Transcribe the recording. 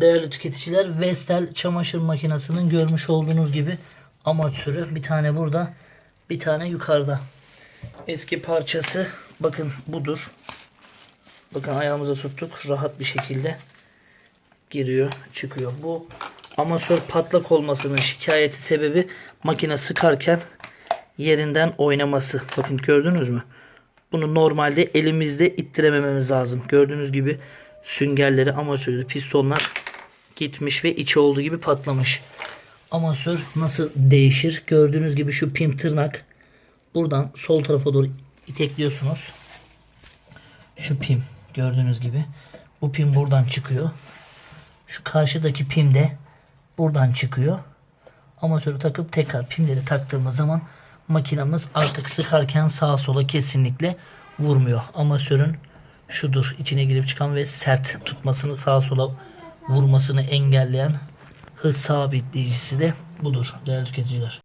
Değerli tüketiciler Vestel çamaşır makinesinin görmüş olduğunuz gibi amatörü bir tane burada bir tane yukarıda. Eski parçası bakın budur. Bakın ayağımıza tuttuk rahat bir şekilde giriyor çıkıyor. Bu amatör patlak olmasının şikayeti sebebi makine sıkarken yerinden oynaması. Bakın gördünüz mü? Bunu normalde elimizde ittiremememiz lazım. Gördüğünüz gibi süngerleri, amatörü, pistonlar gitmiş ve içi olduğu gibi patlamış. Amatör nasıl değişir? Gördüğünüz gibi şu pim tırnak buradan sol tarafa doğru itekliyorsunuz. Şu pim gördüğünüz gibi. Bu pim buradan çıkıyor. Şu karşıdaki pim de buradan çıkıyor. Amatörü takıp tekrar pimleri taktığımız zaman makinamız artık sıkarken sağa sola kesinlikle vurmuyor. Amatörün şudur içine girip çıkan ve sert tutmasını sağa sola vurmasını engelleyen hız sabitleyicisi de budur değerli tüketiciler.